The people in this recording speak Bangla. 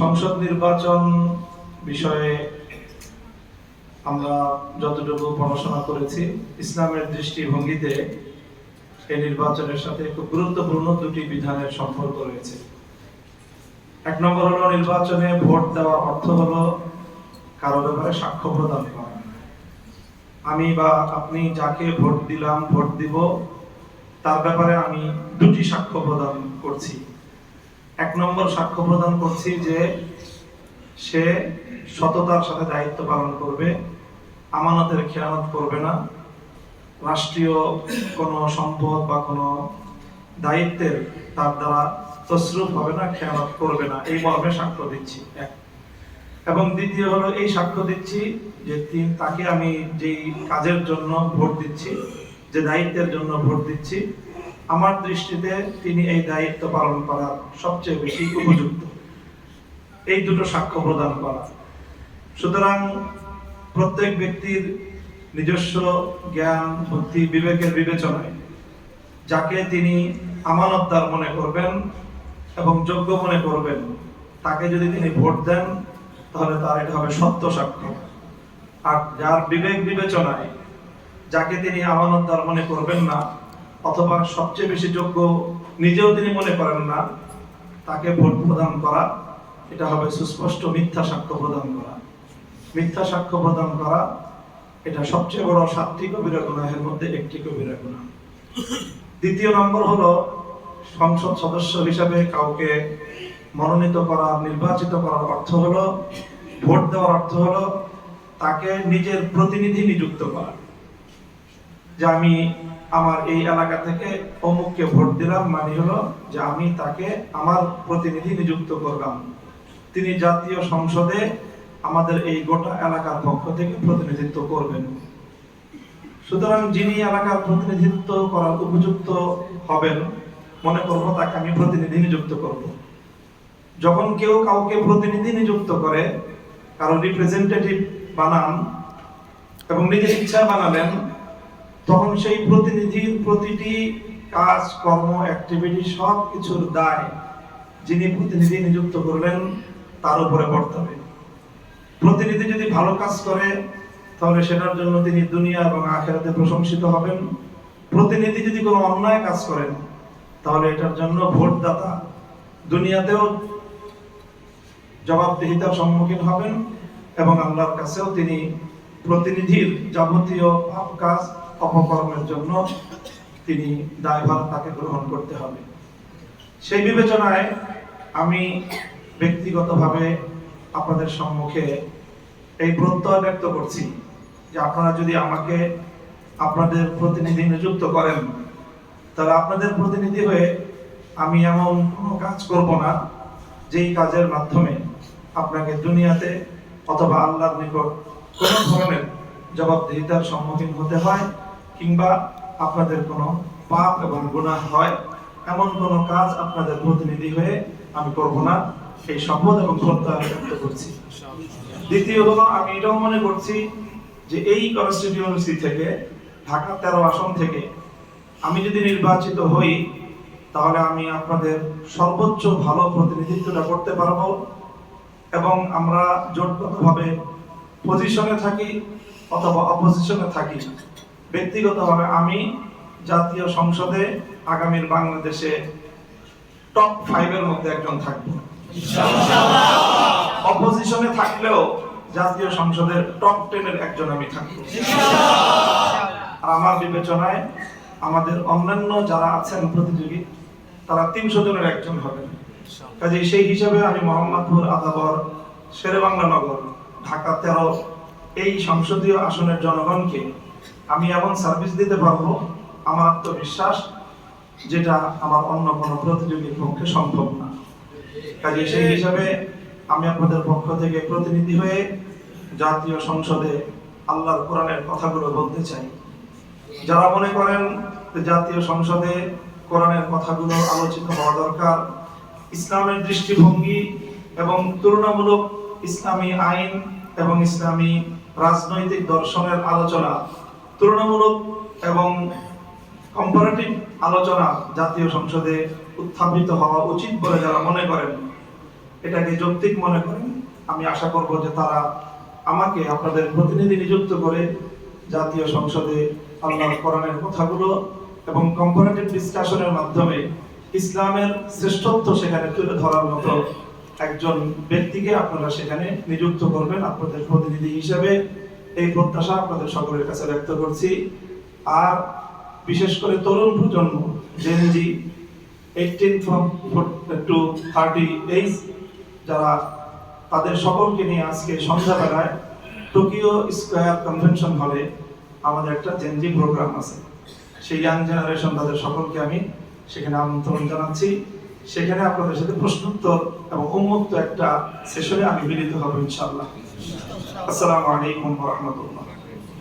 সংসদ নির্বাচন বিষয়ে আমরা যতটুকু পড়াশোনা করেছি, ইসলামের দৃষ্টিভঙ্গিতে এই নির্বাচনের সাথে খুব গুরুত্বপূর্ণ দুটি বিধানের সম্পর্ক রয়েছে। এক নম্বর হলো নির্বাচনে ভোট দেওয়ার অর্থ হলো কারও ব্যাপারে সাক্ষ্য প্রদান করা। আমি বা আপনি যাকে ভোট দিলাম, ভোট দিব, তার ব্যাপারে আমি দুটি সাক্ষ্য প্রদান করছি। এক নম্বর সাক্ষ্য প্রদান করছি যে সে সততার সাথে দায়িত্ব পালন করবে, আমানতের খেয়ানত করবে না। রাষ্ট্রীয় কোনো সম্পদ বা কোনো দায়িত্বের তার দ্বারা তসরুপ হবে না, খেয়ানত করবে না। এই মর্মে সাক্ষ্য দিচ্ছি এবং দ্বিতীয় হলো, এই সাক্ষ্য দিচ্ছি যে তাকে আমি যেই কাজের জন্য ভোট দিচ্ছি, যে দায়িত্বের জন্য ভোট দিচ্ছি আমার দৃষ্টিতে তিনি এই দায়িত্ব পালন করার সবচেয়ে বেশি উপযুক্ত। এই দুটো সাক্ষ্য প্রদান করা। সুতরাং প্রত্যেক ব্যক্তির নিজস্ব জ্ঞান, বুদ্ধি, বিবেকের বিবেচনায় যাকে তিনি আমানতদার মনে করবেন এবং যোগ্য মনে করবেন, তাকে যদি তিনি ভোট দেন, তাহলে তার এটা হবে সত্য সাক্ষ্য। আর যার বিবেক বিবেচনায় যাকে তিনি আমানতদার মনে করবেন না অথবা সবচেয়ে বেশি যোগ্য নিজেও তিনি মনে করেন না, তাকে ভোট প্রদান করা, এটা হবে সুস্পষ্ট মিথ্যা সাক্ষ্য প্রদান করা। মিথ্যা সাক্ষ্য প্রদান করা, এটা সবচেয়ে বড় সাতটি কবিরা গুনাহের মধ্যে একটি কবিরা গুনাহ। দ্বিতীয় নম্বর হলো, সংসদ সদস্য হিসাবে কাউকে মনোনীত করা, নির্বাচিত করার অর্থ হলো, ভোট দেওয়ার অর্থ হলো, তাকে নিজের প্রতিনিধি নিযুক্ত করা। যে আমি আমার এই এলাকা থেকে অমুককে ভোট দিলাম মানে হলো যে আমি তাকে আমার প্রতিনিধি নিযুক্ত করলাম। তিনি জাতীয় সংসদে আমাদের এই গোটা এলাকার পক্ষ থেকে প্রতিনিধিত্ব করবেন। সুতরাং যিনি এলাকার প্রতিনিধিত্ব করার উপযুক্ত হবেন, মনে করব তাকে আমি প্রতিনিধি নিযুক্ত করব। যখন কেউ কাউকে প্রতিনিধি নিযুক্ত করে, কারও রিপ্রেজেন্টেটিভ বানান এবং নিজের ইচ্ছা বানালেন তখন সেই প্রতিনিধির প্রতিটি কাজ, কর্ম অ্যাক্টিভিটি সব কিছুর দায় যিনি প্রতিনিধি নিযুক্ত করলেন তার উপরে বর্তাবে প্রতিনিধি যদি ভালো কাজ করে, তাহলে সেটার জন্য তিনি দুনিয়া এবং আখেরাতে প্রশংসিত হবেন। প্রতিনিধি যদি কোনো অন্যায় কাজ করেন, তাহলে এটার জন্য ভোটদাতা দুনিয়াতেও জবাবদিহিতার সম্মুখীন হবেন এবং আল্লাহর কাছেও তিনি প্রতিনিধির যাবতীয় কাজ অপকর্মের জন্য তিনি দায়ভার তাকে গ্রহণ করতে হবে। সেই বিবেচনায় আমি ব্যক্তিগতভাবে আপনাদের সম্মুখে এই প্রত্যয় ব্যক্ত করছি যে আপনারা যদি আমাকে আপনাদের প্রতিনিধি নিযুক্ত করেন, তাহলে আপনাদের প্রতিনিধি হয়ে আমি এমন কোনো কাজ করব না যেই কাজের মাধ্যমে আপনাকে দুনিয়াতে অথবা আল্লাহর নিকট কোনো ধরনের জবাবদিহিতার সম্মুখীন হতে হয়। কিংবা আপনাদের কোনো পাপ এবং গুনাহ হয়, এমন কোনো কাজ আপনাদের প্রতিনিধি হয়ে আমি করব না এই সম্মত এবং প্রত্যয় ব্যক্ত করছি। দ্বিতীয় হলো, আমি এটাও মনে করছি যে এই কনস্টিটিউয়েন্সি থেকে, ঢাকা তেরো আসন থেকে আমি যদি নির্বাচিত হই, তাহলে আমি আপনাদের সর্বোচ্চ ভালো প্রতিনিধিত্বটা করতে পারব এবং আমরা জোটগতভাবে পজিশনে থাকি অথবা অপোজিশনে থাকি। ব্যক্তিগতভাবে আমি জাতীয় সংসদে আগামীর বাংলাদেশে টপ ফাইভের মধ্যে একজন থাকব। অপোজিশনে থাকলেও জাতীয় সংসদের টপ টেনের একজন আমি থাকব। আর আমার বিবেচনায় আমাদের অন্যান্য যারা আছেন প্রতিযোগী তারা তিনশো জনের একজন হবেন। কাজে সেই হিসাবে আমি মোহাম্মদপুর, আদাবর, শেরেবাংলা নগর, ঢাকা তেরো এই সংসদীয় আসনের জনগণকে আমি এমন সার্ভিস দিতে পারব, আমার আত্মবিশ্বাস, যেটা আমার অন্য কোনো প্রতিযোগীর পক্ষে সম্ভব না। কাজে সেই হিসাবে আমি আপনাদের পক্ষ থেকে প্রতিনিধি হয়ে জাতীয় সংসদে আল্লাহর কোরআনের কথাগুলো বলতে চাই। যারা মনে করেন জাতীয় সংসদে কোরআনের কথাগুলো আলোচিত হওয়া দরকার, ইসলামের দৃষ্টিভঙ্গি এবং তুলনামূলক ইসলামী আইন এবং ইসলামী রাজনৈতিক দর্শনের আলোচনা তুলনামূলক এবং কম্পারেটিভ আলোচনা জাতীয় সংসদে উত্থাপিত হওয়া উচিত বলে যারা মনে করেন, এটাকে যৌক্তিক মনে করেন, আমি আশা করব যে তারা আমাকে, আপনাদের প্রতিনিধি নিযুক্ত করে জাতীয় সংসদে আল্লাহর কোরআনের কথাগুলো এবং কম্পারেটিভ ডিসকাশনের মাধ্যমে ইসলামের শ্রেষ্ঠত্ব সেখানে তুলে ধরার মতো একজন ব্যক্তিকে আপনারা সেখানে নিযুক্ত করবেন, আপনাদের প্রতিনিধি হিসেবে। এই প্রত্যাশা আপনাদের সকলের কাছে ব্যক্ত করছি। আর বিশেষ করে তরুণ প্রজন্ম Gen Z eighteen from to thirty age যারা তাদের সকলকে নিয়ে আজকে সন্ধ্যাবেলায় টোকিও স্কোয়ার কনভেনশন হলে আমাদের একটা জেনজি প্রোগ্রাম আছে। সেই ইয়াং জেনারেশন তাদের সকলকে আমি সেখানে আমন্ত্রণ জানাচ্ছি। সেখানে আপনাদের সাথে প্রশ্নোত্তর এবং উন্মুক্ত একটা সেশনে আমি মিলিত হব ইনশাআল্লাহ। আসসালামু আলাইকুম রহমতুল্লাহ।